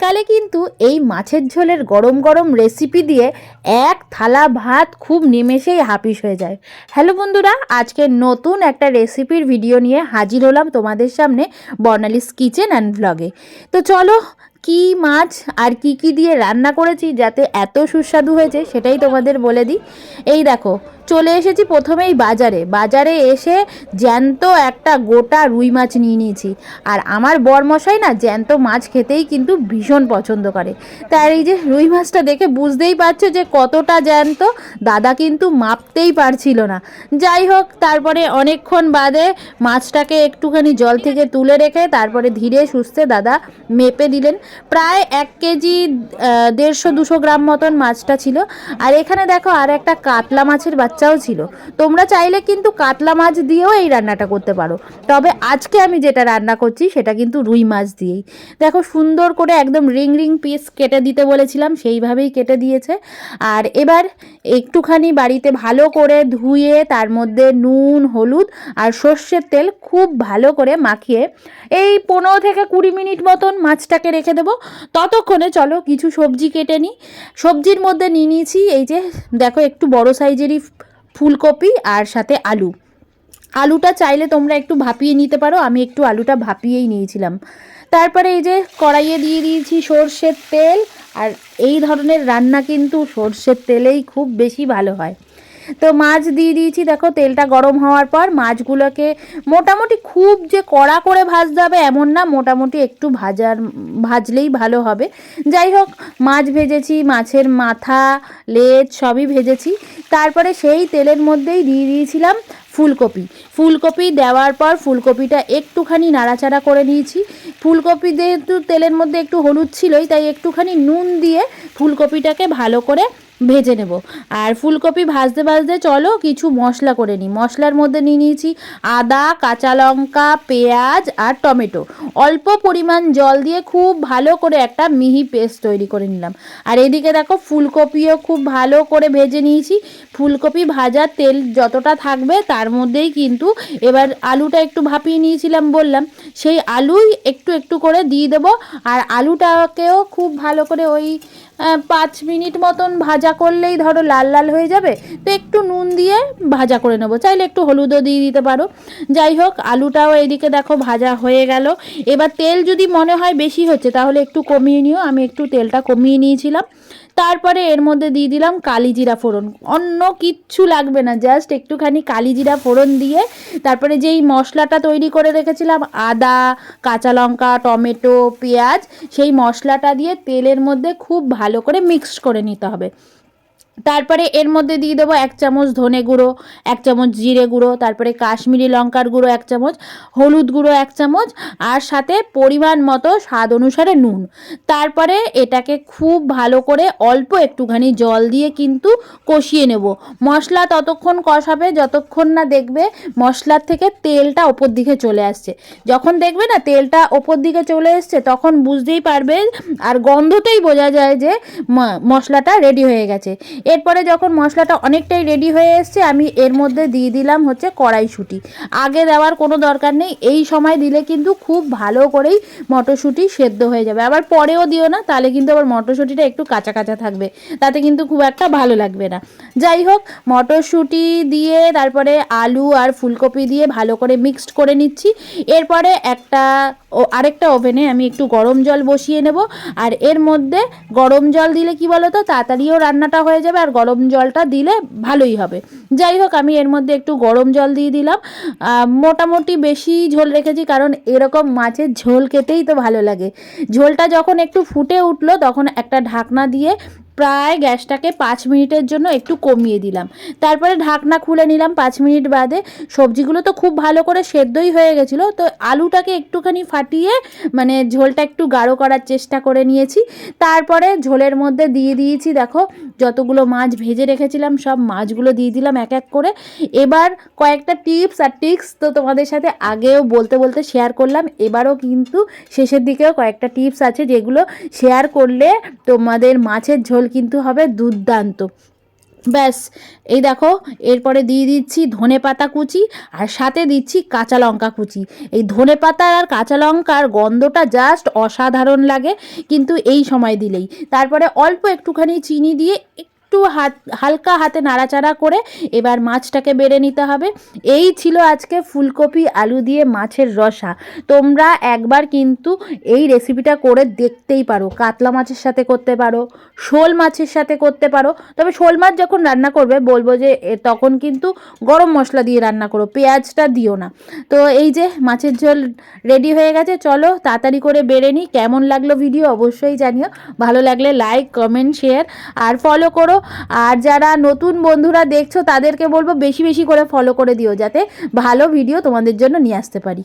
শীতকালে কিন্তু এই মাছের ঝোলের গরম গরম রেসিপি দিয়ে এক থালা ভাত খুব নিমেষেই হাপিস হয়ে যায়। হ্যালো বন্ধুরা, আজকে নতুন একটা রেসিপির ভিডিও নিয়ে হাজির হলাম তোমাদের সামনে বর্ণালিস কিচেন অ্যান্ড ব্লগে তো চলো, কি মাছ আর কি কি দিয়ে রান্না করেছি যাতে এত সুস্বাদু হয়েছে সেটাই তোমাদের বলে দিই। এই দেখো চলে এসেছি প্রথমেই বাজারে। বাজারে এসে জ্যান্ত একটা গোটা রুই মাছ নিয়ে নিয়েছি। আর আমার বরমশাই না জ্যান্ত মাছ খেতেই কিন্তু ভীষণ পছন্দ করে। তার এই যে রুই মাছটা দেখে বুঝতেই পারছ যে কতটা জ্যান্ত, দাদা কিন্তু মাপতেই পারছিল না। যাই হোক, তারপরে অনেকক্ষণ বাদে মাছটাকে একটুখানি জল থেকে তুলে রেখে তারপরে ধীরে সুস্থে দাদা মেপে দিলেন। প্রায় এক কেজি দেড়শো দুশো গ্রাম মতন মাছটা ছিল। আর এখানে দেখো আর একটা কাতলা মাছের বাচ্চাও ছিল। তোমরা চাইলে কিন্তু কাতলা মাছ দিয়েও এই রান্নাটা করতে পারো। তবে আজকে আমি যেটা রান্না করছি, সেটা কিন্তু রুই মাছ দিয়েই। দেখো সুন্দর করে একদম রিং রিং পিস কেটে দিতে বলেছিলাম, সেইভাবেই কেটে দিয়েছে। আর এবার একটুখানি বাড়িতে ভালো করে ধুয়ে, তার মধ্যে নুন, হলুদ আর সর্ষের তেল খুব ভালো করে মাখিয়ে এই পনেরো থেকে কুড়ি মিনিট মতন মাছটাকে রেখে দেবো। ততক্ষণে চলো কিছু সবজি কেটে নিই। সবজির মধ্যে নিয়ে নিয়েছি, এই যে দেখো একটু বড় সাইজেরই ফুলকপি আর সাথে আলু। আলুটা চাইলে তোমরা একটু ভাপিয়ে নিতে পারো, আমি একটু আলুটা ভাপিয়েই নিয়েছিলাম। তারপরে এই যে কড়াইয়ে দিয়ে দিয়েছি সর্ষের তেল, আর এই ধরনের রান্না কিন্তু সর্ষের তেলেই খুব বেশি ভালো হয়। তো মাছ দিয়ে দিয়েছি, দেখো তেলটা গরম হওয়ার পর মাছগুলোকে মোটামুটি খুব যে কড়া করে ভাজতে হবে এমন না, মোটামুটি একটু ভাজার, ভাজলেই ভালো হবে। যাই হোক, মাছ ভেজেছি, মাছের মাথা, লেজ সবই ভেজেছি। তারপরে সেই তেলের মধ্যেই দিয়ে দিয়েছিলাম ফুলকপি। ফুলকপি দেওয়ার পর ফুলকপিটা একটুখানি নাড়াচাড়া করে নিয়েছি। ফুলকপি যেহেতু তেলের মধ্যে একটু হলুদ ছিলই, তাই একটুখানি নুন দিয়ে ফুলকপিটাকে ভালো করে ভেজে নেব। আর ফুলকপি ভাজতে ভাজতে চলো, কিছু মশলা করে নিই। মশলার মধ্যে নিয়ে নিয়েছি আদা, কাঁচা লঙ্কা, পেঁয়াজ আর টমেটো। অল্প পরিমাণ জল দিয়ে খুব ভালো করে একটা মিহি পেস্ট তৈরি করে নিলাম। আর এদিকে দেখো ফুলকপিও খুব ভালো করে ভেজে নিয়েছি। ফুলকপি ভাজার তেল যতটা থাকবে তার মধ্যেই কিন্তু এবার আলুটা একটু ভাপিয়ে নিয়েছিলাম বললাম। সেই আলুই একটু একটু করে দিয়ে দেবো। আর আলুটাকেও খুব ভালো করে ওই পাঁচ মিনিট মতন ভাজা করলেই ধরো লাল লাল হয়ে যাবে, তো একটু নুন দিয়ে ভাজা করে নেব। চাইলে একটু হলুদও দিয়ে দিতে পারো। যাই হোক, আলুটাও এদিকে দেখো ভাজা হয়ে গেল। এবার তেল যদি মনে হয় বেশি হচ্ছে, তাহলে একটু কমিয়ে নিও। আমি একটু তেলটা কমিয়ে নিয়েছিলাম। তারপরে এর মধ্যে দিয়ে দিলাম কালি জিরা ফোড়ন। অন্য কিচ্ছু লাগবে না জাস্ট একটুখানি কালি জিরা ফোড়ন দিয়ে তারপরে যেই মশলাটা তৈরি করে রেখেছিলাম, আদা, কাঁচা লঙ্কা, টমেটো, পেঁয়াজ, সেই মশলাটা দিয়ে তেলের মধ্যে খুব ভালো করে মিক্সড করে নিতে হবে। তারপরে এর মধ্যে দিয়ে দেবো এক চামচ ধনে গুঁড়ো, এক চামচ জিরে গুঁড়ো, তারপরে কাশ্মীরি লঙ্কার গুঁড়ো এক চামচ, হলুদ গুঁড়ো এক চামচ, আর সাথে পরিমাণ মতো স্বাদ অনুসারে নুন। তারপরে এটাকে খুব ভালো করে অল্প একটুখানি জল দিয়ে কিন্তু কষিয়ে নেব। মশলা ততক্ষণ কষাবে, যতক্ষণ না দেখবে মশলার থেকে তেলটা ওপর দিকে চলে আসছে। যখন দেখবে না তেলটা ওপর দিকে চলে এসছে, তখন বুঝতেই পারবে আর গন্ধতেই বোঝা যায় যে মশলাটা রেডি হয়ে গেছে। এরপরে যখন মশলাটা অনেকটাই রেডি হয়ে এসছে, আমি এর মধ্যে দিয়ে দিলাম হচ্ছে কড়াইশুঁটি। আগে দেওয়ার কোনো দরকার নেই, এই সময় দিলে কিন্তু খুব ভালো করেই মটরশুঁটি সেদ্ধ হয়ে যাবে। আবার পরেও দিও না, তাহলে কিন্তু আবার মটরশুঁটিটা একটু কাঁচা কাঁচা থাকবে, তাতে কিন্তু খুব একটা ভালো লাগবে না। যাই হোক, মটরশুঁটি দিয়ে তারপরে আলু আর ফুলকপি দিয়ে ভালো করে মিক্সড করে নিচ্ছি। এরপরে একটা ও, আরেকটা ওভেনে আমি একটু গরম জল বসিয়ে নেব। আর এর মধ্যে গরম জল দিলে কি বলো তো তাড়াতাড়িও রান্নাটা হয়ে যাবে। আর গরম জলটা দিলে ভালোই হবে। যাই হোক, আমি এর মধ্যে একটু গরম জল দিয়ে দিলাম। মোটামুটি বেশি ঝোল রেখেছি কারণ এরকম মাছের ঝোল খেতেই তো ভালো লাগে। ঝোলটা যখন একটু ফুটে উঠল, তখন একটা ঢাকনা দিয়ে প্রায় গ্যাসটাকে পাঁচ মিনিটের জন্য একটু কমিয়ে দিলাম। তারপরে ঢাকনা খুলে নিলাম পাঁচ মিনিট বাদে। সবজিগুলো তো খুব ভালো করে সেদ্ধই হয়ে গেছিল, তো আলুটাকে একটুখানি ফাটিয়ে মানে ঝোলটা একটু গাঢ় করার চেষ্টা করে নিয়েছি। তারপরে ঝোলের মধ্যে দিয়ে দিয়েছি, দেখো, যতগুলো মাছ ভেজে রেখেছিলাম, সব মাছগুলো দিয়ে দিলাম এক এক করে। এবার কয়েকটা টিপস আর টিক্স তো তোমাদের সাথে আগেও বলতে বলতে শেয়ার করলাম। এবারও কিন্তু শেষের দিকেও কয়েকটা টিপস আছে যেগুলো শেয়ার করলে তোমাদের মাছের ঝোল কিন্তু হবে দুর্দান্ত। ব্যাস, এই দেখো, এরপরে দিয়ে দিচ্ছি ধনে পাতা কুচি আর সাথে দিচ্ছি কাঁচা লঙ্কা কুচি। এই ধনে পাতা আর কাঁচা লঙ্কার গন্ধটা জাস্ট অসাধারণ লাগে, কিন্তু এই সময় দিলেই। তারপরে অল্প একটুখানি চিনি দিয়ে একটু হাত, হালকা হাতে নাড়াচাড়া করে এবার মাছটাকে বেড়ে নিতে হবে। এই ছিল আজকে ফুলকপি, আলু দিয়ে মাছের রসা। তোমরা একবার কিন্তু এই রেসিপিটা করে দেখতেই পারো। কাতলা মাছের সাথে করতে পারো, শোল মাছের সাথে করতে পারো। তবে শোল মাছ যখন রান্না করবে, বলব যে তখন কিন্তু গরম মশলা দিয়ে রান্না করো, পেঁয়াজটা দিও না। তো এই যে, মাছের ঝোল রেডি হয়ে গেছে, চলো তাড়াতাড়ি করে বেড়ে নিই। কেমন লাগল ভিডিও অবশ্যই জানিও। ভালো লাগলে লাইক কমেন্ট শেয়ার আর ফলো করো। আর যারা নতুন বন্ধুরা দেখছ, তাদেরকে বলব বেশি বেশি করে ফলো করে দিও, যাতে ভালো ভিডিও তোমাদের জন্য নিয়ে আসতে পারি।